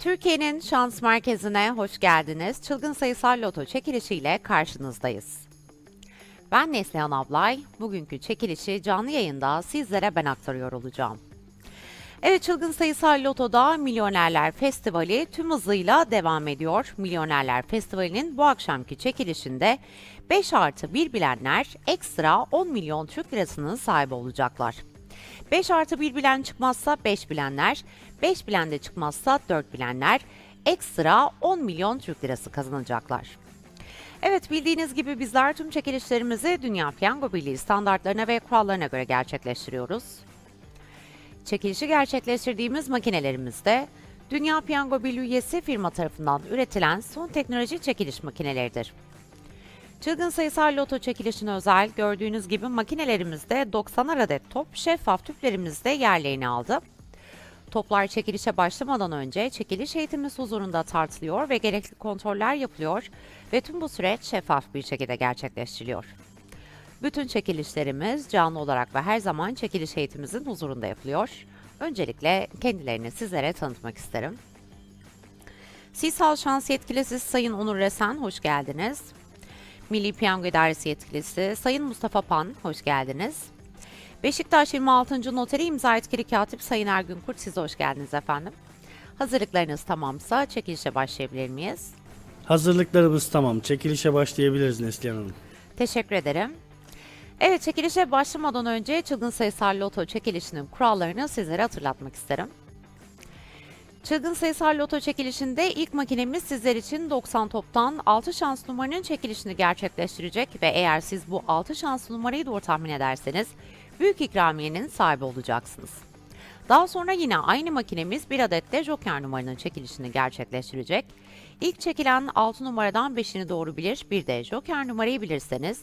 Türkiye'nin şans merkezine hoş geldiniz. Çılgın sayısal loto çekilişiyle karşınızdayız. Ben Neslihan Ablay. Bugünkü çekilişi canlı yayında sizlere ben aktarıyor olacağım. Evet Çılgın Sayısal Loto'da Milyonerler Festivali tüm hızıyla devam ediyor. Milyonerler Festivali'nin bu akşamki çekilişinde 5 artı 1 bilenler ekstra 10 milyon Türk lirasının sahibi olacaklar. 5 artı 1 bilen çıkmazsa 5 bilenler, 5 bilen de çıkmazsa 4 bilenler ekstra 10 milyon Türk lirası kazanacaklar. Evet bildiğiniz gibi bizler tüm çekilişlerimizi Dünya Piyango Birliği standartlarına ve kurallarına göre gerçekleştiriyoruz. Çekilişi gerçekleştirdiğimiz makinelerimizde Dünya Piyango Birliği üyesi firma tarafından üretilen son teknoloji çekiliş makineleridir. Çılgın sayısal loto çekilişine özel gördüğünüz gibi makinelerimizde 90 adet top şeffaf tüplerimizde yerlerini aldı. Toplar çekilişe başlamadan önce çekiliş eğitimiz huzurunda tartılıyor ve gerekli kontroller yapılıyor ve tüm bu süreç şeffaf bir şekilde gerçekleştiriliyor. Bütün çekilişlerimiz canlı olarak ve her zaman çekiliş eğitimimizin huzurunda yapılıyor. Öncelikle kendilerini sizlere tanıtmak isterim. Sisal Şans Yetkilisi Sayın Onur Resen, hoş geldiniz. Milli Piyango İdaresi Yetkilisi Sayın Mustafa Pan, hoş geldiniz. Beşiktaş 26. Noteri imza etkili katip Sayın Ergün Kurt, size hoş geldiniz efendim. Hazırlıklarınız tamamsa çekilişe başlayabilir miyiz? Hazırlıklarımız tamam. Çekilişe başlayabiliriz Neslihan Hanım. Teşekkür ederim. Evet, çekilişe başlamadan önce çılgın sayısal loto çekilişinin kurallarını sizlere hatırlatmak isterim. Çılgın sayısal loto çekilişinde ilk makinemiz sizler için 90 toptan 6 şans numaranın çekilişini gerçekleştirecek ve eğer siz bu 6 şans numarayı doğru tahmin ederseniz büyük ikramiyenin sahibi olacaksınız. Daha sonra yine aynı makinemiz bir adet de joker numaranın çekilişini gerçekleştirecek. İlk çekilen 6 numaradan 5'ini doğru bilir, bir de joker numarayı bilirseniz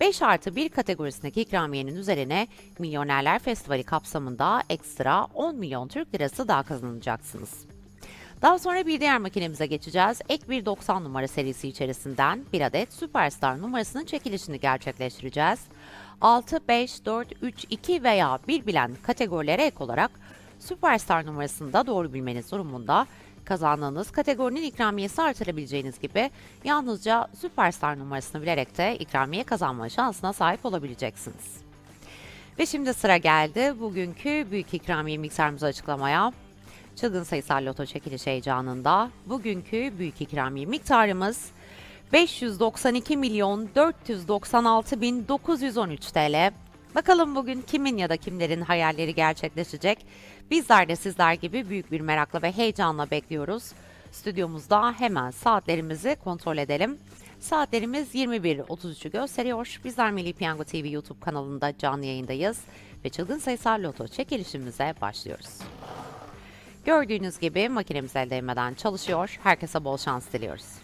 5 artı 1 kategorisindeki ikramiyenin üzerine Milyonerler Festivali kapsamında ekstra 10 milyon Türk lirası daha kazanacaksınız. Daha sonra bir diğer makinemize geçeceğiz. Ek bir 90 numara serisi içerisinden bir adet Superstar numarasının çekilişini gerçekleştireceğiz. 6, 5, 4, 3, 2 veya 1 bilen kategorilere ek olarak Superstar numarasını da doğru bilmeniz durumunda kazandığınız kategorinin ikramiyesi artırabileceğiniz gibi yalnızca Superstar numarasını bilerek de ikramiye kazanma şansına sahip olabileceksiniz. Ve şimdi sıra geldi bugünkü büyük ikramiye miktarımızı açıklamaya. Çılgın sayısal loto çekiliş heyecanında bugünkü büyük ikramiye miktarımız 592 milyon 496 bin 913 TL. Bakalım bugün kimin ya da kimlerin hayalleri gerçekleşecek? Bizler de sizler gibi büyük bir merakla ve heyecanla bekliyoruz. Stüdyomuzda hemen saatlerimizi kontrol edelim. Saatlerimiz 21.33'ü gösteriyor. Bizler Milli Piyango TV YouTube kanalında canlı yayındayız ve çılgın sayısal loto çekilişimize başlıyoruz. Gördüğünüz gibi makinemiz el değmeden çalışıyor. Herkese bol şans diliyoruz.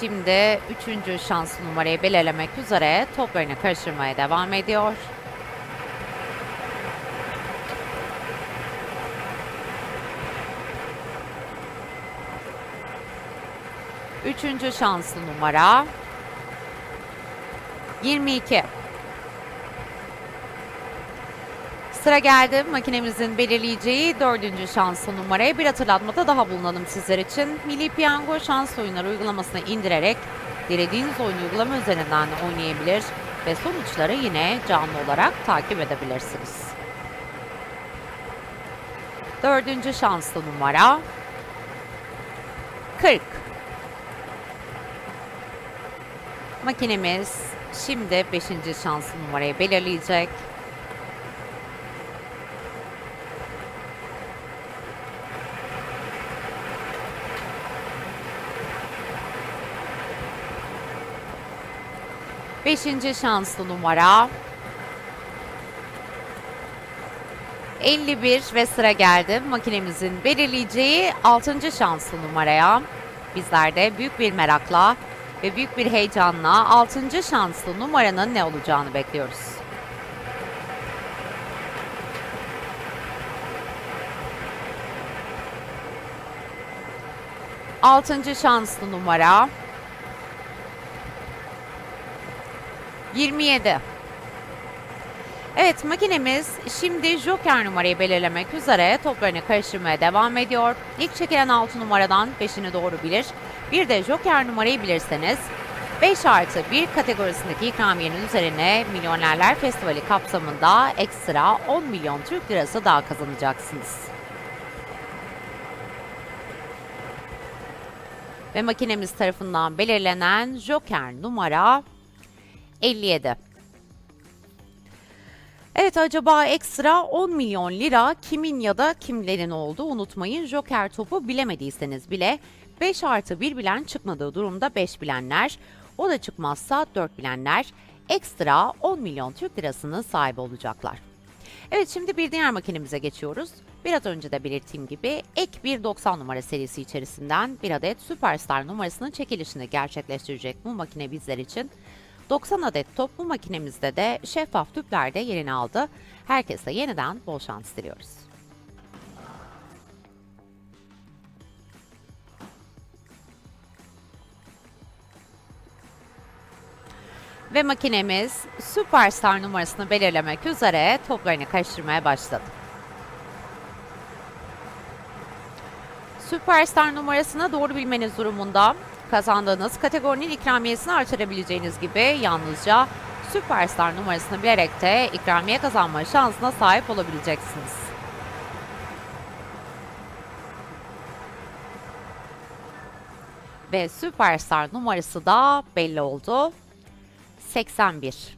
şimdi üçüncü şans numarayı belirlemek üzere toplarını karıştırmaya devam ediyor. Üçüncü şanslı numara 22. Sıra geldi makinemizin belirleyeceği dördüncü şanslı numaraya bir hatırlatmada daha bulunalım sizler için. Milli Piyango şans oyunları uygulamasını indirerek dilediğiniz oyun uygulama üzerinden oynayabilir ve sonuçları yine canlı olarak takip edebilirsiniz. Dördüncü şanslı numara 40. Makinemiz şimdi 5. şanslı numarayı belirleyecek. Beşinci şanslı numara 51 ve sıra geldi makinemizin belirleyeceği 6. şanslı numaraya. Bizler de büyük bir merakla ve büyük bir heyecanla 6. şanslı numaranın ne olacağını bekliyoruz. Altıncı şanslı numara 27. Evet makinemiz şimdi Joker numarayı belirlemek üzere toplarını karıştırmaya devam ediyor. İlk çekilen 6 numaradan 5'ini doğru bilir. Bir de Joker numarayı bilirseniz 5 artı 1 kategorisindeki ikramiyenin üzerine Milyonerler Festivali kapsamında ekstra 10 milyon Türk lirası daha kazanacaksınız. Ve makinemiz tarafından belirlenen Joker numara 57. Evet acaba ekstra 10 milyon lira kimin ya da kimlerin oldu unutmayın. Joker topu bilemediyseniz bile 5 artı 1 bilen çıkmadığı durumda 5 bilenler, o da çıkmazsa 4 bilenler ekstra 10 milyon Türk lirasının sahibi olacaklar. Evet şimdi bir diğer makinemize geçiyoruz. Biraz önce de belirttiğim gibi ek bir 90 numara serisi içerisinden bir adet Superstar numarasının çekilişini gerçekleştirecek bu makine bizler için 90 adet top bu makinemizde de şeffaf tüplerde yerini aldı. Herkese yeniden bol şans diliyoruz. Ve makinemiz Superstar numarasını belirlemek üzere toplarını karıştırmaya başladı. Superstar numarasını doğru bilmeniz durumunda kazandığınız kategorinin ikramiyesini artırabileceğiniz gibi yalnızca Superstar numarasını bilerek de ikramiye kazanma şansına sahip olabileceksiniz. Ve Superstar numarası da belli oldu. 81.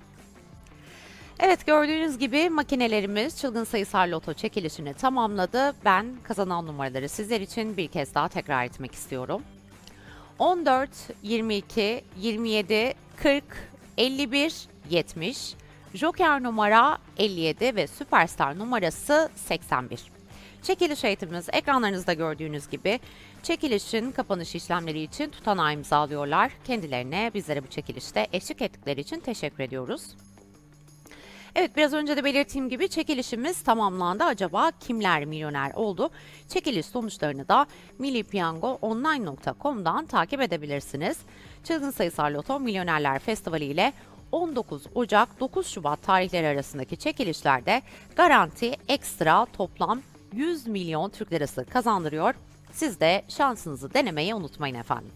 Evet gördüğünüz gibi makinelerimiz çılgın sayısal loto çekilişini tamamladı. Ben kazanan numaraları sizler için bir kez daha tekrar etmek istiyorum. 14, 22, 27, 40, 51, 70, Joker numara 57 ve Superstar numarası 81. Çekiliş eğitimimiz ekranlarınızda gördüğünüz gibi çekilişin kapanış işlemleri için tutanağı imzalıyorlar. Kendilerine bizlere bu çekilişte eşlik ettikleri için teşekkür ediyoruz. Evet biraz önce de belirttiğim gibi çekilişimiz tamamlandı. Acaba kimler milyoner oldu? Çekiliş sonuçlarını da millipiyangoonline.com'dan takip edebilirsiniz. Çılgın Sayısal Loto Milyonerler Festivali ile 19 Ocak 9 Şubat tarihleri arasındaki çekilişlerde garanti ekstra toplam 100 milyon Türk lirası kazandırıyor. Siz de şansınızı denemeyi unutmayın efendim.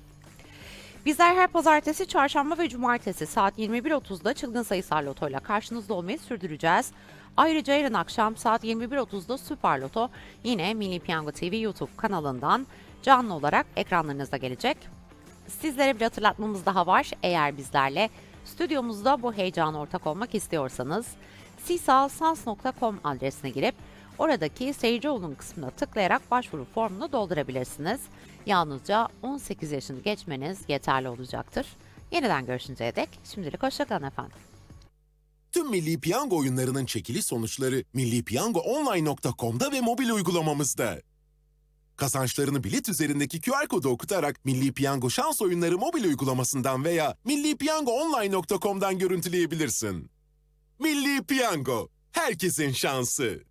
Bizler her pazartesi, çarşamba ve cumartesi saat 21.30'da çılgın sayısal loto ile karşınızda olmayı sürdüreceğiz. Ayrıca yarın akşam saat 21.30'da Süper Loto yine Milli Piyango TV YouTube kanalından canlı olarak ekranlarınızda gelecek. Sizlere bir hatırlatmamız daha var. Eğer bizlerle stüdyomuzda bu heyecana ortak olmak istiyorsanız sisalsans.com adresine girip oradaki seyirci olun kısmına tıklayarak başvuru formunu doldurabilirsiniz. Yalnızca 18 yaşını geçmeniz yeterli olacaktır. Yeniden görüşünceye dek şimdilik hoşçakalın efendim. Tüm Milli Piyango oyunlarının çekiliş sonuçları millipiyangoonline.com'da ve mobil uygulamamızda. Kazançlarını bilet üzerindeki QR kodu okutarak Milli Piyango şans oyunları mobil uygulamasından veya millipiyangoonline.com'dan görüntüleyebilirsin. Milli Piyango, herkesin şansı.